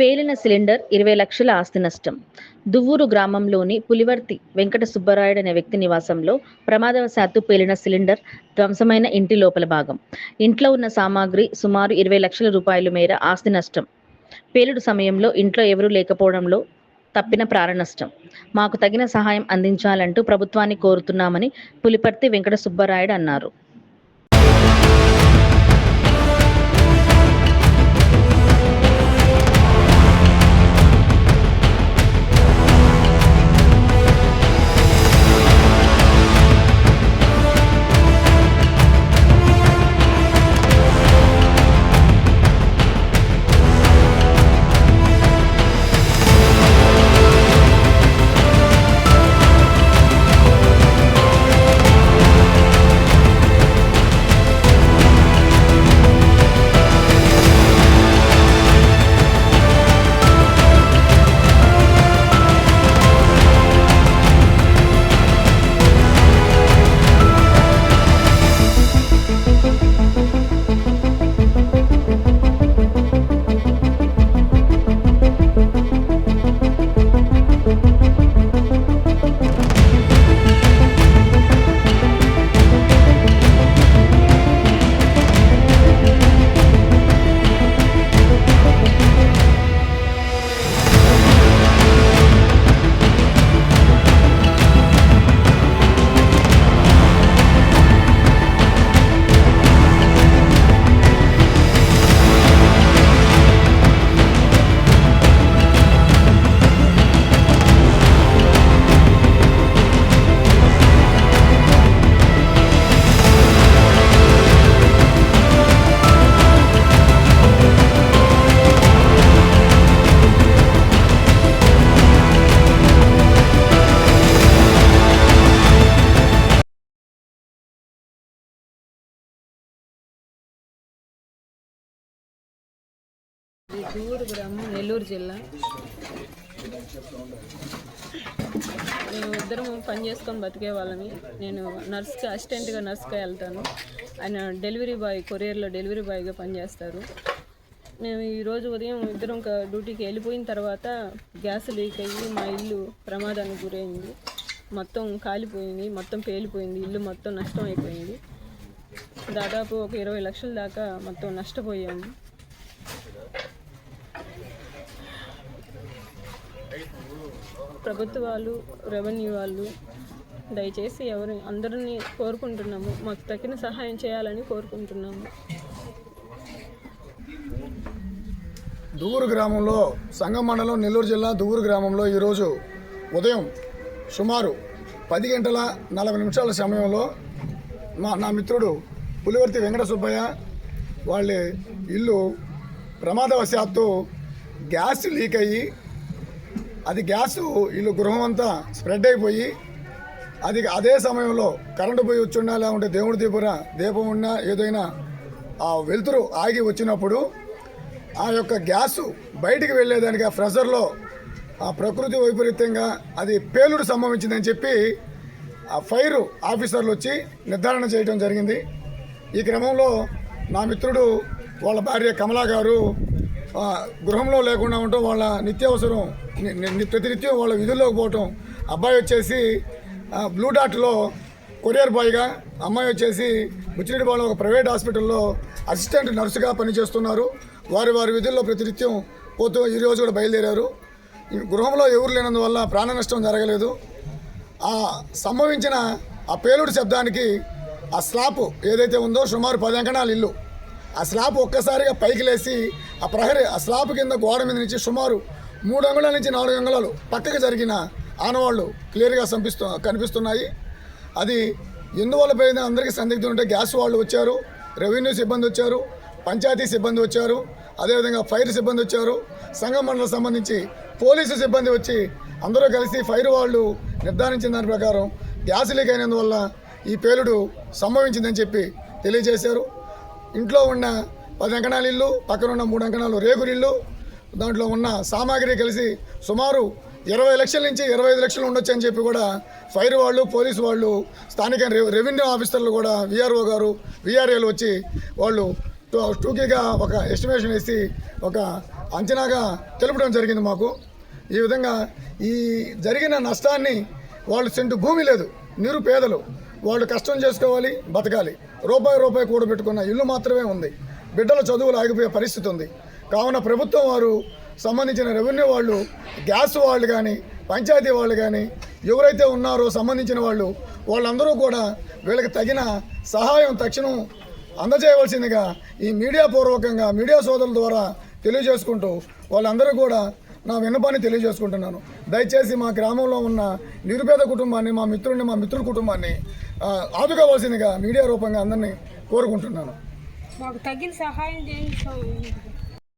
పేలిన cylinder ఇరవై లక్షల ఆస్తి నష్టం. దువ్వూరు గ్రామంలోని పులివర్తి వెంకట సుబ్బరాయుడు అనే వ్యక్తి నివాసంలో ప్రమాదవశాత్తు పేలిన సిలిండర్ ధ్వంసమైన ఇంటి లోపల భాగం. ఇంట్లో ఉన్న సామాగ్రి సుమారు ఇరవై లక్షల రూపాయల మేర ఆస్తి నష్టం. పేలుడు సమయంలో ఇంట్లో ఎవరూ లేకపోవడంలో తప్పిన ప్రాణ నష్టం. మాకు తగిన సహాయం అందించాలంటూ ప్రభుత్వాన్ని కోరుతున్నామని పులిపర్తి వెంకట సుబ్బరాయుడు అన్నారు. చూడు గ్రామం నెల్లూరు జిల్లా. మేము ఇద్దరం పని చేసుకొని బతికే వాళ్ళని నేను నర్స్కి అసిస్టెంట్గా నర్స్గా వెళ్తాను. ఆయన డెలివరీ బాయ్ కొరియర్లో డెలివరీ బాయ్గా పనిచేస్తారు. మేము ఈరోజు ఉదయం ఇద్దరం డ్యూటీకి వెళ్ళిపోయిన తర్వాత గ్యాస్ లీక్ అయ్యి మా ఇల్లు ప్రమాదానికి గురైంది. మొత్తం కాలిపోయింది మొత్తం పేలిపోయింది ఇల్లు మొత్తం నష్టం అయిపోయింది. దాదాపు ఒక ఇరవై లక్షల దాకా మొత్తం నష్టపోయాము. ప్రభుత్వ వాళ్ళు రెవెన్యూ వాళ్ళు దయచేసి ఎవరు అందరినీ కోరుకుంటున్నాము. మాకు తగిన సహాయం చేయాలని కోరుకుంటున్నాము. దువ్వూరు గ్రామంలో సంగం మండలం నెల్లూరు జిల్లా దువ్వూరు గ్రామంలో ఈరోజు ఉదయం సుమారు పది గంటల నలభై నిమిషాల సమయంలో మా నా మిత్రుడు పులివర్తి వెంకట సుబ్బయ్య వాళ్ళ ఇల్లు ప్రమాదవశాత్తు గ్యాస్ లీక్ అయ్యి అది గ్యాస్ వీళ్ళు గృహం అంతా స్ప్రెడ్ అయిపోయి అది అదే సమయంలో కరెంటు పోయి వచ్చుండా లేకుంటే దేవుడి దీపున దీపం ఉన్నా ఏదైనా ఆ వెలుతురు ఆగి వచ్చినప్పుడు ఆ యొక్క గ్యాసు బయటికి వెళ్ళేదానికి ఆ ప్రెషర్లో ఆ ప్రకృతి వైపరీత్యంగా అది పేలుడు సంభవించిందని చెప్పి ఆ ఫైర్ ఆఫీసర్లు వచ్చి నిర్ధారణ చేయడం జరిగింది. ఈ క్రమంలో నా మిత్రుడు వాళ్ళ భార్య కమలా గారు గృహంలో లేకుండా ఉండటం వాళ్ళ నిత్యావసరం ప్రతినిత్యం వాళ్ళ విధుల్లోకి పోవటం. అబ్బాయి వచ్చేసి బ్లూ డాట్లో కొరియర్ బాయ్గా అమ్మాయి వచ్చేసి ముచ్చిరెడ్డిపాలెం ఒక ప్రైవేట్ హాస్పిటల్లో అసిస్టెంట్ నర్సుగా పనిచేస్తున్నారు. వారి వారి విధుల్లో ప్రతినిత్యం పోతూ ఈ రోజు కూడా బయలుదేరారు. గృహంలో ఎవరు లేనందువల్ల ప్రాణ నష్టం జరగలేదు. ఆ సంభవించిన ఆ పేలుడు శబ్దానికి ఆ స్లాబ్ ఏదైతే ఉందో సుమారు పది అంకణాలు ఇల్లు. ఆ స్లాబ్ ఒక్కసారిగా పైకి లేచి ఆ ప్రహరీ ఆ స్లాబ్ కింద గోడ మీద నుంచి సుమారు మూడు అంగుళాల నుంచి నాలుగు అంగుళాలు పక్కకి జరిగిన ఆనవాళ్ళు క్లియర్గా సంపిస్తు కనిపిస్తున్నాయి. అది ఎందువల్ల పోయింది? అందరికీ సందిగ్ధం ఉంటే గ్యాస్ వాళ్ళు వచ్చారు రెవెన్యూ సిబ్బంది వచ్చారు పంచాయతీ సిబ్బంది వచ్చారు అదేవిధంగా ఫైర్ సిబ్బంది వచ్చారు సంఘం మండలం సంబంధించి పోలీసు సిబ్బంది వచ్చి అందరూ కలిసి ఫైర్ వాళ్ళు నిర్ధారించిన దాని ప్రకారం గ్యాస్ లీక్ అయినందువల్ల ఈ పేలుడు సంభవించిందని చెప్పి తెలియజేశారు. ఇంట్లో ఉన్న పది అంకణాల ఇల్లు పక్కన ఉన్న మూడు అంకణాలు రేగురిల్లు దాంట్లో ఉన్న సామాగ్రి కలిసి సుమారు ఇరవై లక్షల నుంచి ఇరవై ఐదు లక్షలు ఉండొచ్చు అని చెప్పి కూడా ఫైర్ వాళ్ళు పోలీసు వాళ్ళు స్థానిక రెవెన్యూ ఆఫీసర్లు కూడా విఆర్ఓ గారు విఆర్ఏలు వచ్చి వాళ్ళు టూ- టూకీగా ఒక ఎస్టిమేషన్ వేసి ఒక అంచనాగా తెలుపడం జరిగింది మాకు. ఈ విధంగా ఈ జరిగిన నష్టాన్ని వాళ్ళు సెంటు భూమి లేదు నిరుపేదలు. వాళ్ళు కష్టం చేసుకోవాలి బతకాలి. రూపాయి రూపాయి కూడబెట్టుకున్న ఇల్లు మాత్రమే ఉంది. బిడ్డల చదువులు ఆగిపోయే పరిస్థితి ఉంది. కావున ప్రభుత్వం వారు సంబంధించిన రెవెన్యూ వాళ్ళు గ్యాస్ వాళ్ళు కానీ పంచాయతీ వాళ్ళు కానీ ఎవరైతే ఉన్నారో సంబంధించిన వాళ్ళు వాళ్ళందరూ కూడా వీళ్ళకి తగిన సహాయం తక్షణం అందజేయవలసిందిగా ఈ మీడియా పూర్వకంగా మీడియా సోదరుల ద్వారా తెలియజేసుకుంటూ వాళ్ళందరూ కూడా నా విన్నపాన్ని తెలియజేసుకుంటున్నాను. దయచేసి మా గ్రామంలో ఉన్న నిరుపేద కుటుంబాన్ని మా మిత్రుడిని మా మిత్రుల కుటుంబాన్ని ఆదుకోవాల్సిందిగా మీడియా రూపంగా అందరినీ కోరుకుంటున్నాను. మాకు తగిన సహాయం చేయండి